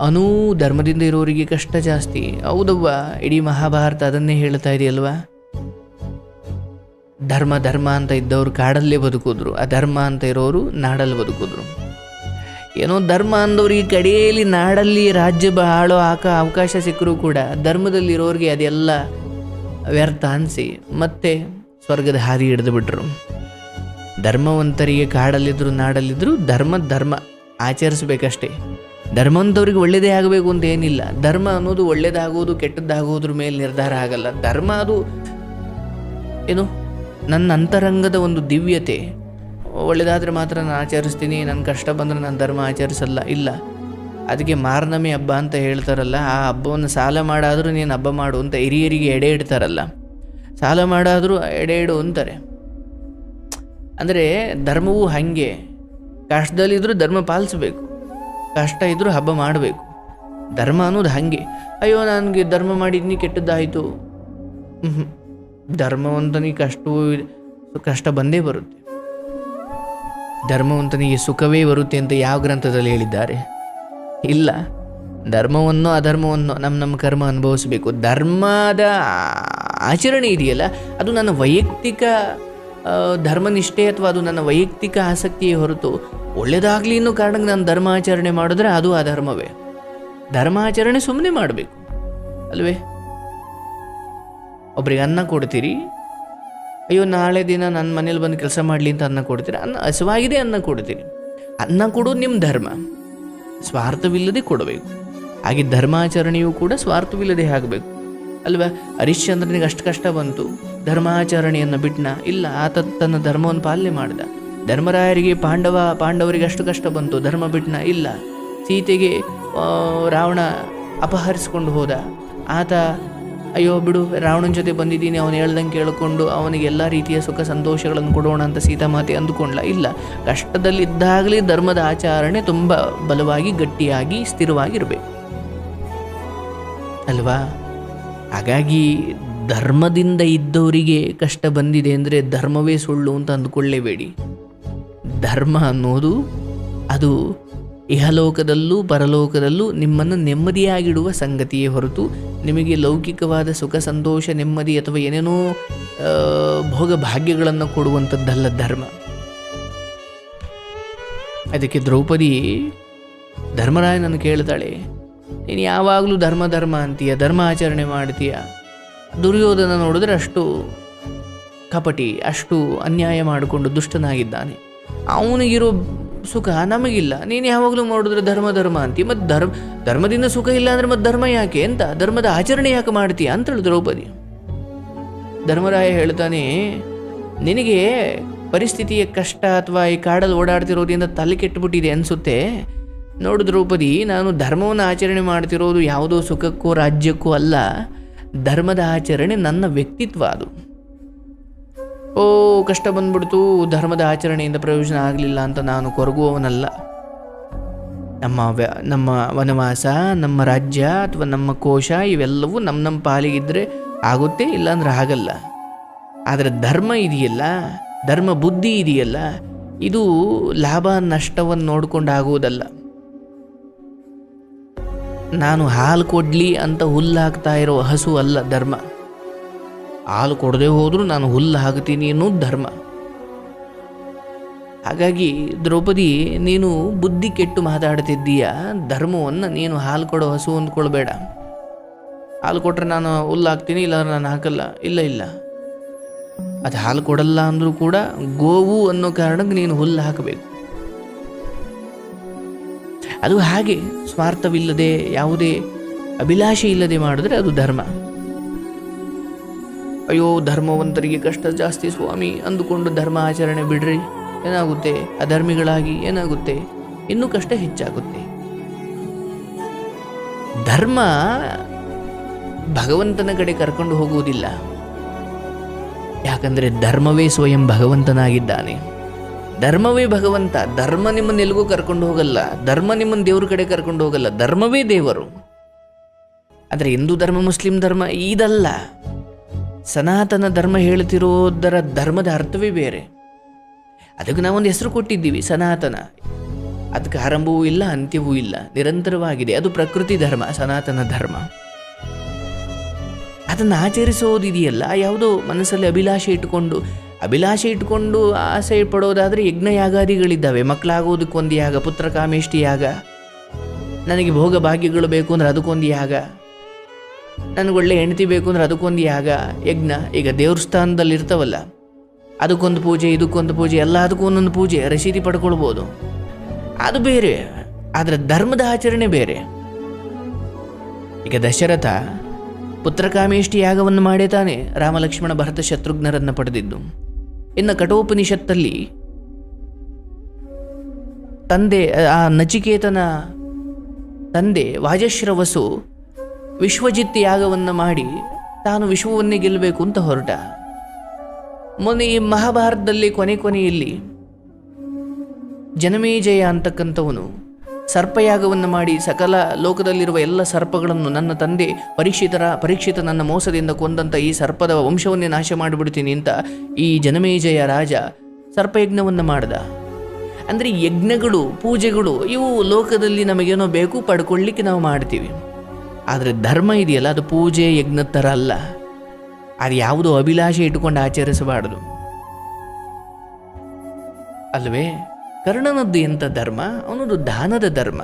ಅನೂ ಧರ್ಮದಿಂದ ಇರೋರಿಗೆ ಕಷ್ಟ ಜಾಸ್ತಿ. ಹೌದವ್ವ, ಇಡೀ ಮಹಾಭಾರತ ಅದನ್ನೇ ಹೇಳ್ತಾ ಇದೆಯಲ್ವಾ? ಧರ್ಮ ಧರ್ಮ ಅಂತ ಇದ್ದವರು ಕಾಡಲ್ಲೇ ಬದುಕಿದ್ರು. ಅಧರ್ಮ ಅಂತ ಇರೋರು ನಾಡಲ್ಲಿ ಬದುಕಿದ್ರು. ಏನೋ ಧರ್ಮ ಅಂದವ್ರಿಗೆ ಕಡೆಯಲ್ಲಿ ನಾಡಲ್ಲಿ ರಾಜ್ಯ ಬಾಳೋ ಆಕ ಅವಕಾಶ ಸಿಕ್ಕರೂ ಕೂಡ ಧರ್ಮದಲ್ಲಿರೋರಿಗೆ ಅದೆಲ್ಲ ವ್ಯರ್ಥ ಅನಿಸಿ ಮತ್ತೆ ಸ್ವರ್ಗದ ಹಾದಿ ಹಿಡಿದು ಬಿಟ್ರು. ಧರ್ಮವಂತರಿಗೆ ಕಾಡಲ್ಲಿದ್ರು ನಾಡಲ್ಲಿದ್ರು ಧರ್ಮ ಧರ್ಮ ಆಚರಿಸ್ಬೇಕಷ್ಟೇ. ಧರ್ಮವಂತವ್ರಿಗೆ ಒಳ್ಳೆಯದೇ ಆಗಬೇಕು ಅಂತ ಏನಿಲ್ಲ. ಧರ್ಮ ಅನ್ನೋದು ಒಳ್ಳೇದಾಗೋದು ಕೆಟ್ಟದ್ದಾಗೋದ್ರ ಮೇಲೆ ನಿರ್ಧಾರ ಆಗಲ್ಲ. ಧರ್ಮ ಅದು ಏನು? ನನ್ನ ಅಂತರಂಗದ ಒಂದು ದಿವ್ಯತೆ. ಒಳ್ಳೆಯದಾದರೆ ಮಾತ್ರ ನಾನು ಆಚರಿಸ್ತೀನಿ ನನ್ನ ಕಷ್ಟ ಬಂದರೆ ನಾನು ಧರ್ಮ ಆಚರಿಸಲ್ಲ. ಇಲ್ಲ. ಅದಕ್ಕೆ ಮಾರ್ನಮಿ ಹಬ್ಬ ಅಂತ ಹೇಳ್ತಾರಲ್ಲ, ಆ ಹಬ್ಬವನ್ನು ಸಾಲ ಮಾಡಾದರೂ ನೀನು ಹಬ್ಬ ಮಾಡು ಅಂತ ಹಿರಿಯರಿಗೆ ಎಡೆ ಇಡ್ತಾರಲ್ಲ. ಸಾಲ ಮಾಡಾದರೂ ಎಡೆ ಇಡು ಅಂತಾರೆ. ಅಂದರೆ ಧರ್ಮವು ಹಾಗೆ. ಕಷ್ಟದಲ್ಲಿದ್ದರೂ ಧರ್ಮ ಪಾಲಿಸ್ಬೇಕು. ಕಷ್ಟ ಇದ್ದರೂ ಹಬ್ಬ ಮಾಡಬೇಕು. ಧರ್ಮ ಅನ್ನೋದು ಹಾಗೆ. ಅಯ್ಯೋ, ನನಗೆ ಧರ್ಮ ಮಾಡಿದ್ನಿ, ಕೆಟ್ಟದ್ದಾಯಿತು. ಧರ್ಮವಂತನಿಗೆ ಕಷ್ಟವೂ ಕಷ್ಟ ಬಂದೇ ಬರುತ್ತೆ. ಧರ್ಮವಂತನಿಗೆ ಸುಖವೇ ಬರುತ್ತೆ ಅಂತ ಯಾವ ಗ್ರಂಥದಲ್ಲಿ ಹೇಳಿದ್ದಾರೆ? ಇಲ್ಲ. ಧರ್ಮವನ್ನು ಅಧರ್ಮವನ್ನು ನಮ್ಮ ನಮ್ಮ ಕರ್ಮ ಅನುಭವಿಸಬೇಕು. ಧರ್ಮದ ಆಚರಣೆ ಇದೆಯಲ್ಲ, ಅದು ನನ್ನ ವೈಯಕ್ತಿಕ ಧರ್ಮನಿಷ್ಠೆ ಅಥವಾ ಅದು ನನ್ನ ವೈಯಕ್ತಿಕ ಆಸಕ್ತಿಯೇ ಹೊರತು ಒಳ್ಳೆಯದಾಗಲಿ ಅನ್ನೋ ಕಾರಣಕ್ಕೆ ನಾನು ಧರ್ಮಾಚರಣೆ ಮಾಡಿದ್ರೆ ಅದು ಆ ಧರ್ಮವೇ ಧರ್ಮಾಚರಣೆ ಸುಮ್ಮನೆ ಮಾಡಬೇಕು. ಅಲ್ವೇ? ಒಬ್ರಿಗೆ ಅನ್ನ ಕೊಡ್ತೀರಿ. ಅಯ್ಯೋ, ನಾಳೆ ದಿನ ನನ್ನ ಮನೇಲಿ ಬಂದು ಕೆಲಸ ಮಾಡಲಿ ಅಂತ ಅನ್ನ ಕೊಡ್ತೀರಿ. ಅನ್ನ ಹಸುವಾಗಿದೆ ಅನ್ನ ಕೊಡ್ತೀರಿ. ಅನ್ನ ಕೊಡೋದು ನಿಮ್ಮ ಧರ್ಮ. ಸ್ವಾರ್ಥವಿಲ್ಲದೆ ಕೊಡಬೇಕು. ಹಾಗೆ ಧರ್ಮಾಚರಣೆಯೂ ಕೂಡ ಸ್ವಾರ್ಥವಿಲ್ಲದೆ ಆಗಬೇಕು. ಅಲ್ವಾ? ಹರಿಶ್ಚಂದ್ರನಿಗೆ ಅಷ್ಟು ಕಷ್ಟ ಬಂತು. ಧರ್ಮಾಚರಣೆಯನ್ನು ಬಿಟ್ನ? ಇಲ್ಲ, ಆತ ತನ್ನ ಧರ್ಮವನ್ನು ಪಾಲನೆ ಮಾಡಿದ. ಧರ್ಮರಾಯರಿಗೆ ಪಾಂಡವ, ಪಾಂಡವರಿಗೆ ಅಷ್ಟು ಕಷ್ಟ ಬಂತು. ಧರ್ಮ ಬಿಟ್ನ? ಇಲ್ಲ. ಸೀತೆಗೆ ರಾವಣ ಅಪಹರಿಸಿಕೊಂಡು ಹೋದ. ಆತ, ಅಯ್ಯೋ ಬಿಡು, ರಾವಣನ ಜೊತೆ ಬಂದಿದ್ದೀನಿ, ಅವನು ಹೇಳ್ದಂಗೆ ಕೇಳಿಕೊಂಡು ಅವನಿಗೆ ಎಲ್ಲ ರೀತಿಯ ಸುಖ ಸಂತೋಷಗಳನ್ನು ಕೊಡೋಣ ಅಂತ ಸೀತಾಮಾತೆ ಅಂದುಕೊಂಡ್ಲ. ಇಲ್ಲ, ಕಷ್ಟದಲ್ಲಿದ್ದಾಗಲೇ ಧರ್ಮದ ಆಚರಣೆ ತುಂಬ ಬಲವಾಗಿ, ಗಟ್ಟಿಯಾಗಿ, ಸ್ಥಿರವಾಗಿರಬೇಕು. ಅಲ್ವಾ? ಹಾಗಾಗಿ ಧರ್ಮದಿಂದ ಇದ್ದವರಿಗೆ ಕಷ್ಟ ಬಂದಿದೆ ಅಂದರೆ ಧರ್ಮವೇ ಸುಳ್ಳು ಅಂತ ಅಂದ್ಕೊಳ್ಳೇಬೇಡಿ. ಧರ್ಮ ಅನ್ನೋದು ಅದು ಇಹಲೋಕದಲ್ಲೂ ಪರಲೋಕದಲ್ಲೂ ನಿಮ್ಮನ್ನು ನೆಮ್ಮದಿಯಾಗಿಡುವ ಸಂಗತಿಯೇ ಹೊರತು ನಿಮಗೆ ಲೌಕಿಕವಾದ ಸುಖ, ಸಂತೋಷ, ನೆಮ್ಮದಿ ಅಥವಾ ಏನೇನೋ ಭೋಗ ಭಾಗ್ಯಗಳನ್ನು ಕೊಡುವಂಥದ್ದಲ್ಲ ಧರ್ಮ. ಅದಕ್ಕೆ ದ್ರೌಪದಿ ಧರ್ಮರಾಯನನ್ನು ಕೇಳ್ತಾಳೆ ನೀನು ಯಾವಾಗಲೂ ಧರ್ಮ ಧರ್ಮ ಅಂತೀಯ, ಧರ್ಮ ಆಚರಣೆ ಮಾಡ್ತೀಯ? ದುರ್ಯೋಧನ ನೋಡಿದ್ರೆ ಅಷ್ಟು ಕಪಟಿ, ಅಷ್ಟು ಅನ್ಯಾಯ ಮಾಡಿಕೊಂಡು ದುಷ್ಟನಾಗಿದ್ದಾನೆ. ಅವನಿಗಿರೋ ಸುಖ ನಮಗಿಲ್ಲ. ನೀನು ಯಾವಾಗಲೂ ನೋಡಿದ್ರೆ ಧರ್ಮ ಧರ್ಮ ಅಂತೀಯ. ಮತ್ತು ಧರ್ಮ, ಧರ್ಮದಿಂದ ಸುಖ ಇಲ್ಲ ಅಂದ್ರೆ ಮತ್ತು ಧರ್ಮ ಯಾಕೆ ಅಂತ? ಧರ್ಮದ ಆಚರಣೆ ಯಾಕೆ ಮಾಡ್ತೀಯ ಅಂತೇಳಿ ದ್ರೌಪದಿ. ಧರ್ಮರಾಯ ಹೇಳ್ತಾನೆ, ನಿನಗೆ ಪರಿಸ್ಥಿತಿಯ ಕಷ್ಟ ಅಥವಾ ಈ ಕಾಡಲ್ಲಿ ಓಡಾಡ್ತಿರೋದ್ರಿಂದ ತಲೆ ಕೆಟ್ಟುಬಿಟ್ಟಿದೆ ಅನಿಸುತ್ತೆ. ನೋಡು ದ್ರೌಪದಿ, ನಾನು ಧರ್ಮವನ್ನು ಆಚರಣೆ ಮಾಡ್ತಿರೋದು ಯಾವುದೋ ಸುಖಕ್ಕೂ ರಾಜ್ಯಕ್ಕೂ ಅಲ್ಲ. ಧರ್ಮದ ಆಚರಣೆ ನನ್ನ ವ್ಯಕ್ತಿತ್ವ ಅದು. ಓ, ಕಷ್ಟ ಬಂದ್ಬಿಡ್ತು. ಧರ್ಮದ ಆಚರಣೆಯಿಂದ ಪ್ರಯೋಜನ ಆಗಲಿಲ್ಲ ಅಂತ ನಾನು ಕೊರಗುವವನಲ್ಲ. ನಮ್ಮ ವ್ಯ, ನಮ್ಮ ವನವಾಸ, ನಮ್ಮ ರಾಜ್ಯ ಅಥವಾ ನಮ್ಮ ಕೋಶ ಇವೆಲ್ಲವೂ ನಮ್ಮ ನಮ್ಮ ಪಾಲಿಗಿದ್ರೆ ಆಗುತ್ತೆ ಇಲ್ಲಾಂದ್ರೆ ಆಗಲ್ಲ. ಆದರೆ ಧರ್ಮ ಇದೆಯಲ್ಲ, ಧರ್ಮ ಬುದ್ಧಿ ಇದೆಯಲ್ಲ, ಇದು ಲಾಭ ನಷ್ಟವನ್ನು ನೋಡ್ಕೊಂಡು ಆಗುವುದಲ್ಲ ನಾನು ಹಾಲು ಕೊಡ್ಲಿ ಅಂತ ಹುಲ್ಲು ಹಾಕ್ತಾ ಇರೋ ಹಸು ಅಲ್ಲ ಧರ್ಮ. ಹಾಲು ಕೊಡದೆ ಹೋದರೂ ನಾನು ಹುಲ್ಲು ಹಾಕ್ತೀನಿ ಅನ್ನೋದು ಧರ್ಮ. ಹಾಗಾಗಿ ದ್ರೌಪದಿ, ನೀನು ಬುದ್ಧಿ ಕೆಟ್ಟು ಮಾತಾಡ್ತಿದ್ದೀಯ? ಧರ್ಮವನ್ನು ನೀನು ಹಾಲು ಕೊಡೋ ಹಸು ಅಂದ್ಕೊಳ್ಬೇಡ. ಹಾಲು ಕೊಟ್ಟರೆ ನಾನು ಹುಲ್ಲು ಹಾಕ್ತೀನಿ ಇಲ್ಲ ನಾನು ಹಾಕಲ್ಲ. ಇಲ್ಲ ಇಲ್ಲ. ಅದು ಹಾಲು ಕೊಡಲ್ಲ ಅಂದರೂ ಕೂಡ ಗೋವು ಅನ್ನೋ ಕಾರಣಕ್ಕೆ ನೀನು ಹುಲ್ಲು ಹಾಕಬೇಕು. ಅದು ಹಾಗೆ ಸ್ವಾರ್ಥವಿಲ್ಲದೆ, ಯಾವುದೇ ಅಭಿಲಾಷೆ ಇಲ್ಲದೆ ಮಾಡಿದ್ರೆ ಅದು ಧರ್ಮ. ಅಯ್ಯೋ, ಧರ್ಮವಂತರಿಗೆ ಕಷ್ಟ ಜಾಸ್ತಿ ಸ್ವಾಮಿ, ಅಂದುಕೊಂಡು ಧರ್ಮ ಆಚರಣೆ ಬಿಡ್ರಿ. ಏನಾಗುತ್ತೆ? ಅಧರ್ಮಿಗಳಾಗಿ ಏನಾಗುತ್ತೆ? ಇನ್ನೂ ಕಷ್ಟ ಹೆಚ್ಚಾಗುತ್ತೆ. ಧರ್ಮ ಭಗವಂತನ ಕಡೆ ಕರ್ಕೊಂಡು ಹೋಗುವುದಿಲ್ಲ. ಯಾಕಂದರೆ ಧರ್ಮವೇ ಸ್ವಯಂ ಭಗವಂತನಾಗಿದ್ದಾನೆ. ಧರ್ಮವೇ ಭಗವಂತ, ಧರ್ಮ ನಿಮ್ಮನ್ನು ಎಲ್ಲಿಗೂ ಕರ್ಕೊಂಡು ಹೋಗಲ್ಲ, ಧರ್ಮ ನಿಮ್ಮನ್ನು ದೇವ್ರ ಕಡೆ ಕರ್ಕೊಂಡು ಹೋಗಲ್ಲ, ಧರ್ಮವೇ ದೇವರು. ಆದರೆ ಹಿಂದೂ ಧರ್ಮ, ಮುಸ್ಲಿಂ ಧರ್ಮ ಇದಲ್ಲ. ಸನಾತನ ಧರ್ಮ ಹೇಳ್ತಿರೋದರ ಧರ್ಮದ ಅರ್ಥವೇ ಬೇರೆ. ಅದಕ್ಕೆ ನಾವೊಂದು ಹೆಸರು ಕೊಟ್ಟಿದ್ದೀವಿ, ಸನಾತನ. ಅದಕ್ಕೆ ಆರಂಭವೂ ಇಲ್ಲ, ಅಂತ್ಯವೂ ಇಲ್ಲ, ನಿರಂತರವಾಗಿದೆ. ಅದು ಪ್ರಕೃತಿ ಧರ್ಮ, ಸನಾತನ ಧರ್ಮ. ಅದನ್ನು ಆಚರಿಸೋದಿದೆಯಲ್ಲ, ಯಾವುದೋ ಮನಸ್ಸಲ್ಲಿ ಅಭಿಲಾಷೆ ಇಟ್ಟುಕೊಂಡು ಅಭಿಲಾಷೆ ಇಟ್ಕೊಂಡು ಆಸೆ ಪಡೋದಾದರೆ ಯಜ್ಞ ಯಾಗಾದಿಗಳಿದ್ದಾವೆ ಮಕ್ಕಳಾಗೋದಕ್ಕೊಂದು ಯಾಗ ಪುತ್ರ ಕಾಮೇಷ್ಟಿ ಯಾಗ. ನನಗೆ ಭೋಗ ಭಾಗ್ಯಗಳು ಬೇಕು ಅಂದ್ರೆ ಅದಕ್ಕೊಂದು ಯಾಗ. ನನಗೊಳ್ಳೆ ಹೆಂಡತಿ ಬೇಕು ಅಂದ್ರೆ ಅದಕ್ಕೊಂದು ಯಾಗ. ಯಜ್ಞ ಈಗ ದೇವಸ್ಥಾನದಲ್ಲಿ ಇರ್ತಾವಲ್ಲ, ಅದಕ್ಕೊಂದು ಪೂಜೆ, ಇದಕ್ಕೊಂದು ಪೂಜೆ ಎಲ್ಲ ಅದಕ್ಕೂ ಒಂದೊಂದು ಪೂಜೆ ರಸೀದಿ ಪಡ್ಕೊಳ್ಬೋದು. ಅದು ಬೇರೆ, ಆದರೆ ಧರ್ಮದ ಆಚರಣೆ ಬೇರೆ. ಈಗ ದಶರಥ ಪುತ್ರಕಾಮೇಷ್ಟಿ ಯಾಗವನ್ನು ಮಾಡೇ ತಾನೆ ರಾಮಲಕ್ಷ್ಮಣ ಭರತ ಶತ್ರುಘ್ನರನ್ನು ಪಡೆದಿದ್ದು. ಇನ್ನು ಕಠೋಪನಿಷತ್ತಲ್ಲಿ ತಂದೆ, ಆ ನಚಿಕೇತನ ತಂದೆ ವಾಜಶ್ರವಸು ವಿಶ್ವಜಿತ್ ಯಾಗವನ್ನು ಮಾಡಿ ತಾನು ವಿಶ್ವವನ್ನೇ ಗೆಲ್ಲಬೇಕು ಅಂತ ಹೊರಟ. ಮೊನ್ನೆ ಈ ಮಹಾಭಾರತದಲ್ಲಿ ಕೊನೆ ಕೊನೆಯಲ್ಲಿ ಜನಮೇಜಯ ಅಂತಕ್ಕಂಥವನು ಸರ್ಪಯಾಗವನ್ನು ಮಾಡಿ ಸಕಲ ಲೋಕದಲ್ಲಿರುವ ಎಲ್ಲ ಸರ್ಪಗಳನ್ನು ನನ್ನ ತಂದೆ ಪರೀಕ್ಷಿತರ, ಪರೀಕ್ಷಿತ ನನ್ನ ಮೋಸದಿಂದ ಕೊಂದಂಥ ಈ ಸರ್ಪದ ವಂಶವನ್ನೇ ನಾಶ ಮಾಡಿಬಿಡ್ತೀನಿ ಅಂತ ಈ ಜನಮೇಜಯ ರಾಜ ಸರ್ಪಯಜ್ಞವನ್ನು ಮಾಡ್ದ. ಅಂದರೆ ಯಜ್ಞಗಳು, ಪೂಜೆಗಳು ಇವು ಲೋಕದಲ್ಲಿ ನಮಗೇನೋ ಬೇಕು ಪಡ್ಕೊಳ್ಳಿಕ್ಕೆ ನಾವು ಮಾಡ್ತೀವಿ. ಆದರೆ ಧರ್ಮ ಇದೆಯಲ್ಲ, ಅದು ಪೂಜೆ ಯಜ್ಞದ ಥರ ಅಲ್ಲ. ಅದು ಯಾವುದೋ ಅಭಿಲಾಷೆ ಇಟ್ಟುಕೊಂಡು ಆಚರಿಸಬಾರದು. ಅಲ್ವೇ? ಕರ್ಣನದ್ದು ಎಂಥ ಧರ್ಮ? ಅವನದು ದಾನದ ಧರ್ಮ.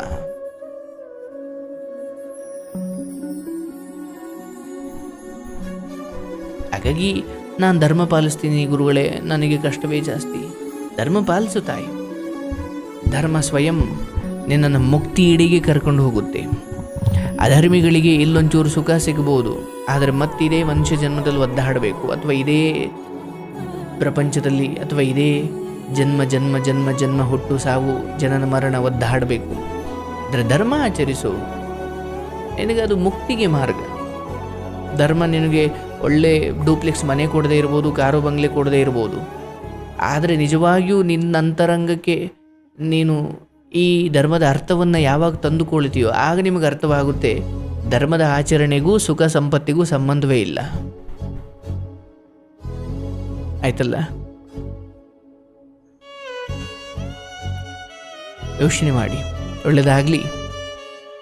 ಹಾಗಾಗಿ ನಾನು ಧರ್ಮ ಪಾಲಿಸ್ತೀನಿ ಗುರುಗಳೇ, ನನಗೆ ಕಷ್ಟವೇ ಜಾಸ್ತಿ. ಧರ್ಮ ಪಾಲಿಸು ತಾಯಿ. ಧರ್ಮ ಸ್ವಯಂ ನಿನ್ನನ್ನು ಮುಕ್ತಿ ಇಡಿಗೆ ಕರ್ಕೊಂಡು ಹೋಗುತ್ತೆ. ಅಧರ್ಮಿಗಳಿಗೆ ಇಲ್ಲೊಂಚೂರು ಸುಖ ಸಿಗಬಹುದು. ಆದರೆ ಮತ್ತಿದೇ ಮನುಷ್ಯ ಜನ್ಮದಲ್ಲಿ ಒದ್ದಾಡಬೇಕು, ಅಥವಾ ಇದೇ ಪ್ರಪಂಚದಲ್ಲಿ, ಅಥವಾ ಇದೇ ಜನ್ಮ ಜನ್ಮ ಜನ್ಮ ಜನ್ಮ ಹುಟ್ಟು ಸಾವು ಜನನ ಮರಣ ಒದ್ದಾಡಬೇಕು. ಅದರ ಧರ್ಮ ಆಚರಿಸು. ನಿನಗೆ ಅದು ಮುಕ್ತಿಗೆ ಮಾರ್ಗ. ಧರ್ಮ ನಿನಗೆ ಒಳ್ಳೆ ಡೂಪ್ಲೆಕ್ಸ್ ಮನೆ ಕೊಡದೇ ಇರ್ಬೋದು, ಕಾರು ಬಂಗ್ಲೆ ಕೊಡದೇ ಇರ್ಬೋದು. ಆದರೆ ನಿಜವಾಗಿಯೂ ನಿನ್ನ ಅಂತರಂಗಕ್ಕೆ ನೀನು ಈ ಧರ್ಮದ ಅರ್ಥವನ್ನು ಯಾವಾಗ ತಂದುಕೊಳ್ತೀಯೋ, ಆಗ ನಿಮಗೆ ಅರ್ಥವಾಗುತ್ತೆ, ಧರ್ಮದ ಆಚರಣೆಗೂ ಸುಖ ಸಂಪತ್ತಿಗೂ ಸಂಬಂಧವೇ ಇಲ್ಲ. ಆಯ್ತಲ್ಲ? ಯೋಚನೆ ಮಾಡಿ. ಒಳ್ಳೆಯದಾಗಲಿ